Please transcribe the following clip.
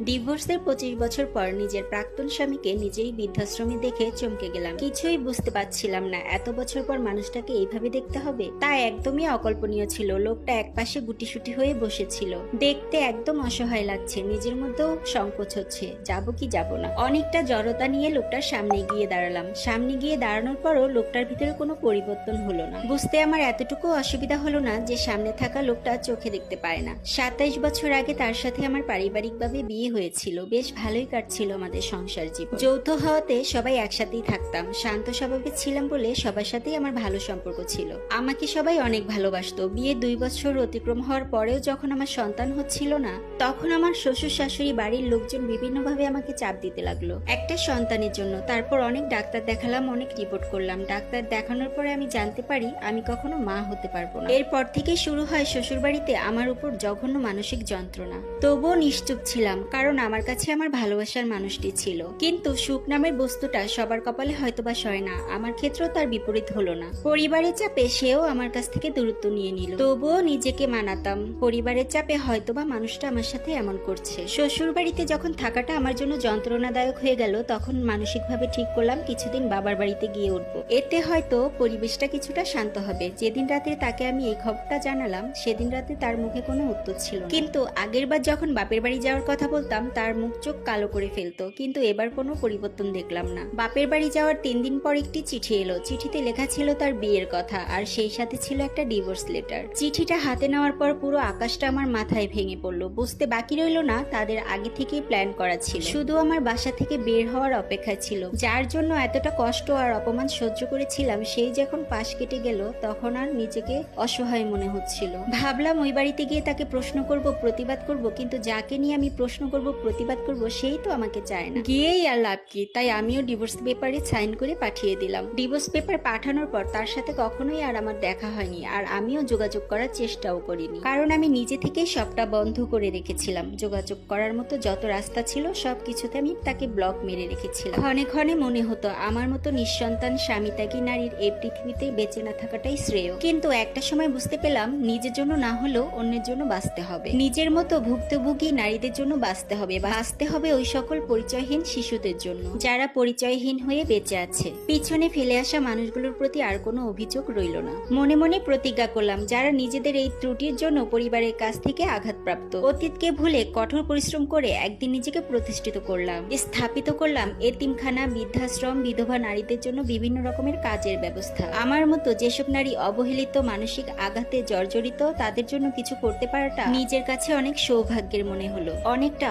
ডিভোর্সের পঁচিশ বছর পর নিজের প্রাক্তন স্বামীকে নিজেই বৃদ্ধাশ্রমে দেখে চমকে গেলাম। কিছুই বুঝতে পারছিলাম না, এত বছর পর মানুষটাকে এইভাবে দেখতে হবে? তা একদমই অকল্পনীয় ছিল, লোকটা একপাশে গুটিসুটি হয়ে বসেছিল। দেখতে একদম অসহায় লাগছে, নিজের মধ্যেও সংকোচ হচ্ছে, যাব কি যাব না। অনেকটা জড়তা নিয়ে লোকটার সামনে গিয়ে দাঁড়ালাম। সামনে গিয়ে দাঁড়ানোর পরও লোকটার ভিতরে কোনো পরিবর্তন হলো না। বুঝতে আমার এতটুকু অসুবিধা হলো না যে সামনে থাকা লোকটা চোখে দেখতে পারে না। সাতাইশ বছর আগে তার সাথে আমার পারিবারিকভাবে বিয়ে হয়েছিল। বেশ ভালোই কাটছিল আমাদের সংসার জীবন। যৌথ হওয়াতে সবাই একসাথেই থাকতাম। শান্ত স্বভাবের ছিলাম বলে সবার সাথেই আমার ভালো সম্পর্ক ছিল। আমাকে সবাই অনেক ভালোবাসতো। বিয়ে দুই বছর অতিক্রম হওয়ার পরেও যখন আমার সন্তান হচ্ছিল না, তখন আমার শ্বশুর শাশুড়ি বাড়ির লোকজন বিভিন্নভাবে আমাকে চাপ দিতে লাগল। একটা সন্তানের জন্য। তারপর অনেক ডাক্তার দেখালাম, অনেক রিপোর্ট করলাম। ডাক্তার দেখানোর পরে আমি জানতে পারি, আমি কখনো মা হতে পারব না। এরপর থেকে শুরু হয় শ্বশুর বাড়িতে আমার উপর জঘন্য মানসিক যন্ত্রণা। তবুও নিশ্চুপ ছিলাম। কারণ আমার কাছে আমার ভালোবাসার মানুষটি ছিল। কিন্তু সুখ নামের বস্তুটা সবার কপালে হয়তোবা সয় না। আমার ক্ষেত্রেও তার বিপরীত হলো না। পরিবারের চাপে সেও আমার কাছ থেকে দূরত্ব নিয়ে নিল। তবুও নিজেকে মানাতাম। পরিবারের চাপে হয়তোবা মানুষটা আমার সাথে এমন করছে। শ্বশুর বাড়িতে যখন থাকাটা আমার জন্য যন্ত্রণাদায়ক হয়ে গেল, তখন মানসিকভাবে ঠিক করলাম, কিছুদিন বাবার বাড়িতে গিয়ে উঠবো। এতে হয়তো পরিবেশটা কিছুটা শান্ত হবে। যেদিন রাতে তাকে আমি এই খবরটা জানালাম, সেদিন রাতে তার মুখে কোনো উত্তর ছিল কিন্তু আগের বার যখন বাপের বাড়ি যাওয়ার কথা বলতাম তার মুখ চোখ কালো করে ফেলতো, কিন্তু এবার কোনো পরিবর্তন দেখলাম না। বাপের বাড়ি যাওয়ার তিন দিন পর একটি চিঠি এলো। চিঠিতে লেখা ছিল তার বিয়ের কথা, আর সেই সাথে ছিল একটা ডিভোর্স লেটার চিঠিটা হাতে নেওয়ার পর পুরো আকাশটা আমার মাথায় ভেঙে পড়ল। বুঝতে বাকি রইল না, তাদের আগে থেকেই প্ল্যান করা ছিল। শুধু আমার বাসা থেকে বের হওয়ার অপেক্ষা ছিল। যার জন্য এতটা কষ্ট আর অপমান সহ্য করেছিলাম, সেই যখন পাশ কেটে গেল, তখন আর নিজেকে অসহায় মনে হচ্ছিল। ভাবলাম ওই বাড়িতে গিয়ে তাকে প্রশ্ন করব, প্রতিবাদ করব, কিন্তু যাকে নিয়ে আমি প্রশ্ন করব, প্রতিবাদ করব, সেই তো আমাকে চায় না। গিয়েই আর লাভ কি? তাই আমিও ডিভোর্স পেপারে সাইন করে পাঠিয়ে দিলাম। ডিভোর্স পেপার পাঠানোর পর তার সাথে কখনোই আর আমার দেখা হয়নি, আর আমিও যোগাযোগ করার চেষ্টাও করিনি। কারণ আমি নিজে থেকেই সবটা বন্ধ করে রেখেছিলাম। যোগাযোগ করার মতো যত রাস্তা ছিল সব কিছুতে আমি তাকে ব্লক মেরে রেখেছিলাম। ক্ষণে ক্ষণে মনে হতো, আমার মতো নিঃসন্তান স্বামী ত্যাগী নারীর এই পৃথিবীতে বেঁচে না থাকাটাই শ্রেয়। কিন্তু একটা সময় বুঝতে পেলাম, নিজের জন্য না হলেও অন্যের জন্য বাঁচতে হবে। নিজের মতো ভুক্তভোগী নারীদের জন্য বাঁচতে হবে বাঁচতে হবে ওই সকল পরিচয়হীন শিশুদের জন্য। যারা পরিচয়হীন হয়ে বেঁচে আছে, পিছনে ফেলে আসা মানুষগুলোর প্রতি আর কোনো অভিযোগ রইল না। মনে মনে প্রতিজ্ঞা করলাম, যারা নিজেদের এই ত্রুটির জন্য পরিবারের কাছ থেকে আঘাতপ্রাপ্ত। অতীতকে ভুলে কঠোর পরিশ্রম করে একদিন নিজেকে প্রতিষ্ঠিত করলাম, স্থাপিত করলাম এতিমখানা, বৃদ্ধাশ্রম, বিধবা নারীদের জন্য বিভিন্ন রকমের কাজের ব্যবস্থা। আমার মতো যেসব নারী অবহেলিত মানসিক আঘাতে জর্জরিত, তাদের জন্য কিছু করতে পারাটা নিজের কাছে অনেক সৌভাগ্যের মনে হলো। অনেকটা